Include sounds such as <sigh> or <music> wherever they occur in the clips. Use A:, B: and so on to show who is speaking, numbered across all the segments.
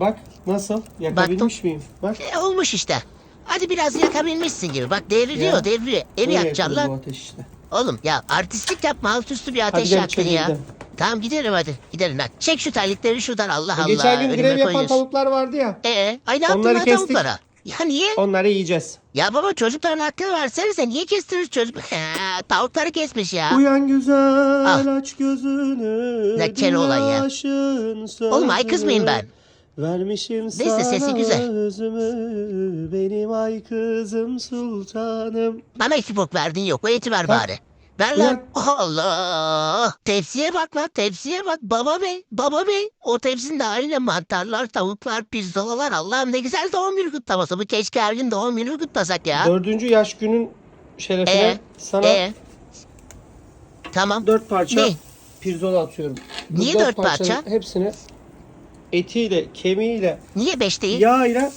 A: Bak nasıl? Yakabilmiş
B: Baktım.
A: miyim? Bak.
B: E, olmuş işte. Hadi biraz yakabilmişsin gibi. Bak devriliyor
A: Ya.
B: devriliyor. Evi
A: yakılır
B: lan.
A: Ateş işte.
B: Oğlum ya artistlik yapma alt üstü bir
A: Hadi
B: ateş
A: gel
B: yaktın ya.
A: gidelim.
B: Tamam gidelim hadi. Gidelim lan. Çek şu terlikleri şuradan Allah
A: E,
B: Allah.
A: Geçen gün grev yapan tavuklar vardı ya.
B: Ee, ay ne yaptın
A: Onları kestik.
B: tavuklara? Ya niye?
A: Onları yiyeceğiz.
B: Ya baba çocukların hakkını versenize niye kestirir çocuk? <laughs> Tavukları kesmiş ya.
A: Uyan güzel
B: Al.
A: aç gözünü.
B: Ne Keloğlan ya.
A: yaşın
B: Oğlum ay kız mıyım
A: sözünü.
B: ben?
A: Vermişim
B: Neyse,
A: sana
B: sesi güzel.
A: özümü. Benim ay kızım sultanım.
B: Bana iki bok verdin yok. O eti ver bari. Ver lan. Allah. Tepsiye bak lan. Tepsiye bak. Baba bey. Baba bey. O tepsinin de haline mantarlar, tavuklar, pirzolalar. Allah'ım ne güzel doğum günü kutlaması. Bu keşke her gün doğum günü kutlasak ya.
A: Dördüncü yaş günün şerefine
B: Ee,
A: sana
B: Ee? Tamam.
A: dört parça
B: Ne?
A: pirzola atıyorum. Bu
B: Niye dört
A: parçanın
B: parça?
A: Hepsini etiyle, kemiğiyle,
B: Niye beş değil?
A: yağıyla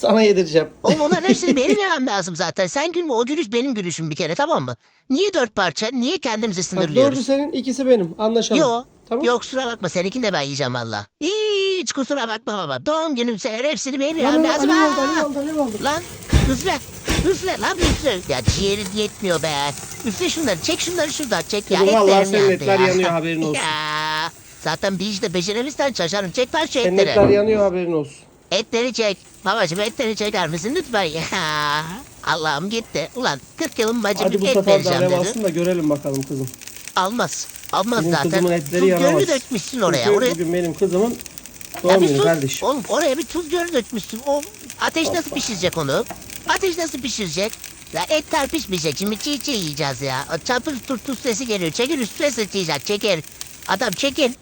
A: sana yedireceğim.
B: Oğlum onların hepsini <laughs> benim yemem lazım zaten. Sen gülme o gülüş benim gülüşüm bir kere tamam mı? Niye dört parça? Niye kendimizi
A: Bak, dördü
B: sınırlıyoruz?
A: senin, ikisi benim. Anlaşalım.
B: Yo.
A: Tamam.
B: Yok kusura bakma seninkini de ben yiyeceğim valla. Hiç kusura bakma baba. Doğum günüm seher hepsini benim
A: Lan,
B: yemem lazım.
A: alev oldu,
B: Aa!
A: alev oldu, alev oldu.
B: Lan üfle. Üfle lan üfle. Ya ciğeri yetmiyor be. Üfle şunları çek şunları şuradan çek ya.
A: Kızım, vallahi senin
B: yandı
A: etler
B: ya.
A: yanıyor, haberin <laughs> olsun.
B: Ya. Zaten bir işte beceremezsen şaşarım. Çek lan şu etleri.
A: etler yanıyor haberin olsun.
B: Etleri çek. Babacım etleri çeker misin lütfen ya. <laughs> Allah'ım gitti. Ulan 40 yılın bacım
A: Hadi bu
B: et
A: sefer de
B: vereceğim
A: alev
B: dedi.
A: alsın da görelim bakalım kızım.
B: Almaz. Almaz
A: Benim
B: zaten.
A: kızımın etleri
B: Tuz
A: yanamaz.
B: gölü dökmüşsün oraya.
A: Çünkü
B: oraya...
A: bugün benim kızımın doğum günü
B: sus.
A: kardeş.
B: Oğlum oraya bir tuz gölü dökmüşsün. O ateş nasıl pişirecek onu? Ateş nasıl pişirecek? Ya etler pişmeyecek. Şimdi çiğ çiğ yiyeceğiz ya. Çapır tur tuz sesi geliyor. Çekil üstüne sıçrayacak. Çekil. Adam çekil.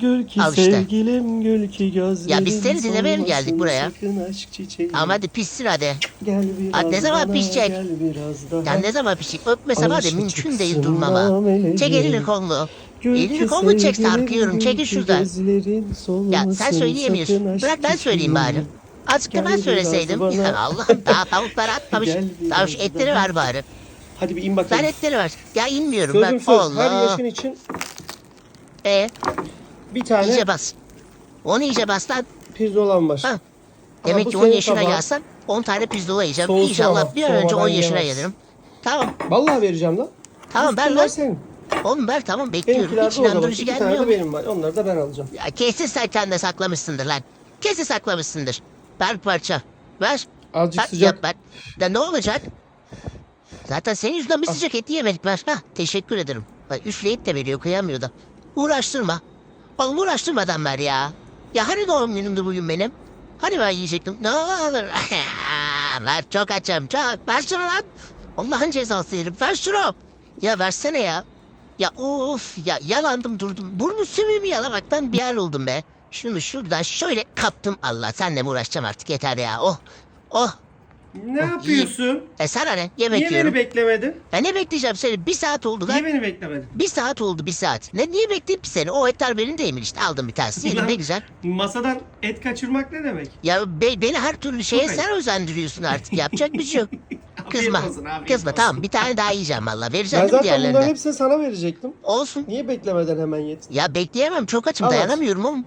A: Gül ki
B: Al işte.
A: sevgilim gül ki gözlerim.
B: Ya biz seni dinlemeye mi geldik buraya?
A: sakın aşk çiçeğim.
B: Ama hadi pişsin hadi.
A: Gel biraz
B: Hadi ne zaman
A: bana,
B: pişecek?
A: Gel biraz daha.
B: Ya ne zaman pişecek? Öpmese var ya mümkün değil
A: çıksın
B: durmama.
A: namelerim.
B: Çek elini kolunu.
A: Gül
B: Elini
A: ki
B: kolunu çek
A: sevgilim,
B: sarkıyorum.
A: gül
B: Çekil
A: ki
B: şuradan.
A: gözlerin
B: Ya
A: solmasın,
B: sen söyleyemiyorsun.
A: aşk
B: Bırak ben söyleyeyim bari.
A: çiçeğim.
B: Azıcık da
A: Gel
B: ben
A: biraz
B: söyleseydim.
A: bana.
B: Ya Allah'ım daha tavuklar <laughs> atmamış.
A: Gel
B: Daha şu
A: biraz
B: etleri
A: bana.
B: ver bari.
A: Hadi bir in
B: Ben
A: bakalım.
B: etleri ver. Ya inmiyorum
A: Sözüm
B: ben.
A: söz. Her
B: Allah.
A: yaşın için
B: E,
A: bir tane
B: iyice bas. Onu iyice bas lan.
A: pirzolam var.
B: Ha. Demek
A: bu
B: ki 10
A: senin
B: yaşına
A: tabağın.
B: gelsen 10 tane pirzola yiyeceğim.
A: Soğusun
B: İnşallah
A: ama,
B: bir an önce 10
A: soğumadan
B: yaşına
A: yemez.
B: gelirim. Tamam.
A: Vallahi vereceğim lan.
B: Tamam ver
A: Üstünler
B: lan.
A: senin.
B: Oğlum ver tamam bekliyorum.
A: Benimkiler
B: Hiç
A: de o zaman.
B: inandırıcı
A: İki tane
B: gelmiyor
A: de benim var. Onları da ben alacağım.
B: Ya kesin sen kendine saklamışsındır lan. Kesin saklamışsındır. Ver parça. Ver.
A: Azıcık
B: Bak,
A: sıcak.
B: Yap ver. Ya ne olacak? Zaten senin yüzünden bir sıcak et yemedik ver. Hah teşekkür ederim. Bak üfleyip de veriyor kıyamıyor da. Uğraştırma. Oğlum uğraştırmadan ver ya. Ya hani doğum günümdü bugün benim? Hani ben yiyecektim? Ne olur. <laughs> ver çok açım çok. Ver şunu lan. Allah'ın cezası herif. Ver şunu. Ya versene ya. Ya of ya yalandım durdum. Burnu sümüğümü yalamaktan bir yer oldum be. Şunu şuradan şöyle kaptım Allah. Senle mi uğraşacağım artık yeter ya. Oh. Oh.
A: Ne yapıyorsun?
B: E sana ne? Yemek
A: Niye
B: yiyorum.
A: beni beklemedin?
B: Ya ne bekleyeceğim seni? Bir saat oldu
A: Niye
B: lan.
A: beni beklemedin?
B: Bir saat oldu bir saat. Ne niye bekleyeyim ki seni? O etler benim değil mi işte? Aldım bir tanesi. Yedim ne güzel.
A: Masadan et kaçırmak ne demek?
B: Ya be- beni her türlü şeye
A: Çok
B: sen özendiriyorsun artık. Yapacak bir şey yok. <laughs> Kızma.
A: Olsun, afiyet
B: Kızma
A: olsun.
B: tamam bir tane daha yiyeceğim valla.
A: Ben
B: Vereceğim değil mi
A: zaten bunların
B: diğerlerinden?
A: hepsini sana verecektim.
B: Olsun.
A: Niye beklemeden hemen yedin?
B: Ya bekleyemem çok açım
A: Al
B: dayanamıyorum oğlum.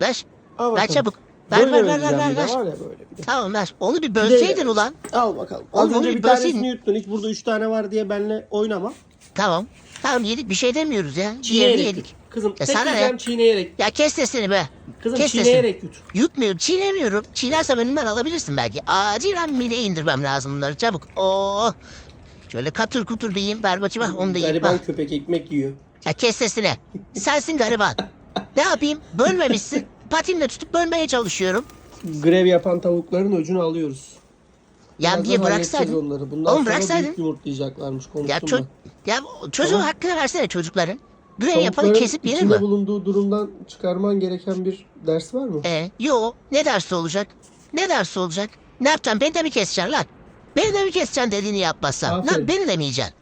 B: Ver.
A: Al
B: Ver
A: bakalım.
B: çabuk. Ver
A: Böyle
B: ver ver ver
A: vereceğim
B: ver.
A: bir de
B: ver.
A: Var ya böyle bir de.
B: Tamam ver. Onu bir bölseydin ulan.
A: Al bakalım. Az önce
B: bir
A: bir tanesini
B: bölseydin.
A: yuttun. Hiç burada üç tane var diye benimle oynama.
B: Tamam. Tamam yedik bir şey demiyoruz ya.
A: Çiğneyerek
B: yedik.
A: Kızım
B: Ya
A: tek
B: sana ne?
A: yiyeceğim çiğneyerek.
B: Ya kes sesini be.
A: Kızım
B: kes sesini.
A: çiğneyerek yut.
B: Yutmuyorum, çiğnemiyorum. Çiğnersem önümden alabilirsin belki. Acilen mideye indirmem lazım bunları çabuk. Oo. Şöyle katır kutur da yiyeyim. Ver bakayım ah, onu da yiyeyim.
A: Gariban
B: Ah.
A: köpek ekmek yiyor.
B: Ya kes sesini. Sensin gariban. <laughs> ne yapayım? Bölmemişsin. Patimle tutup bölmeye çalışıyorum.
A: Grev yapan tavukların öcünü alıyoruz.
B: Ya
A: Birazdan
B: bir bıraksaydın.
A: Onları. Bundan
B: Oğlum bıraksaydın.
A: büyük yumurtlayacaklarmış konuştum
B: Ya, ço-
A: ben.
B: ya çocuğun
A: Tamam.
B: hakkını versene çocukların. Grev yapanı kesip yenir mi?
A: bulunduğu durumdan çıkarman gereken bir ders var mı?
B: E, yo ne dersi olacak? Ne dersi olacak? Ne yapacaksın? Beni de mi keseceksin lan? Beni de mi keseceksin dediğini yapmazsam?
A: Aferin.
B: Ne, beni de mi yiyeceksin?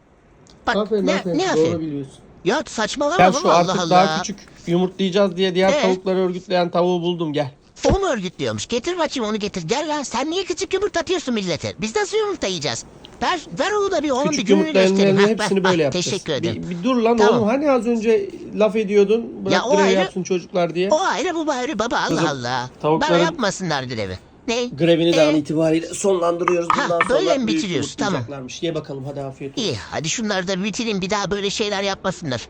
B: Bak
A: aferin
B: ne,
A: aferin.
B: ne
A: Doğru
B: aferin?
A: biliyorsun.
B: Ya saçmalama
A: Gel şu
B: Allah
A: artık
B: Allah.
A: daha küçük yumurtlayacağız diye diğer
B: Ee?
A: tavukları örgütleyen tavuğu buldum gel.
B: O mu örgütlüyormuş? Getir bakayım onu getir. Gel lan sen niye küçük yumurta atıyorsun millete? Biz nasıl yumurta yiyeceğiz? Ver, ver onu da bir onun bir
A: Küçük
B: gününü
A: yumurtlayanların
B: gösterin. Ha,
A: hepsini
B: bak,
A: böyle
B: bak,
A: yapacağız.
B: Teşekkür ederim.
A: Bir, bir dur lan
B: Tamam.
A: oğlum hani az önce laf ediyordun. Bırak
B: Ya o
A: grevi
B: ayrı-
A: yapsın çocuklar diye.
B: O ayrı bu ayrı baba Allah
A: Kızım,
B: Allah.
A: tavukların-
B: Bana yapmasınlar grevi. Ne?
A: Grevini de an itibariyle sonlandırıyoruz.
B: Ha,
A: Bundan
B: böyle
A: sonra
B: mi
A: büyük
B: bitiriyoruz? Tamam.
A: yumurtlayacaklarmış. Ye bakalım hadi afiyet olsun.
B: İyi hadi şunları da bitireyim bir daha böyle şeyler yapmasınlar.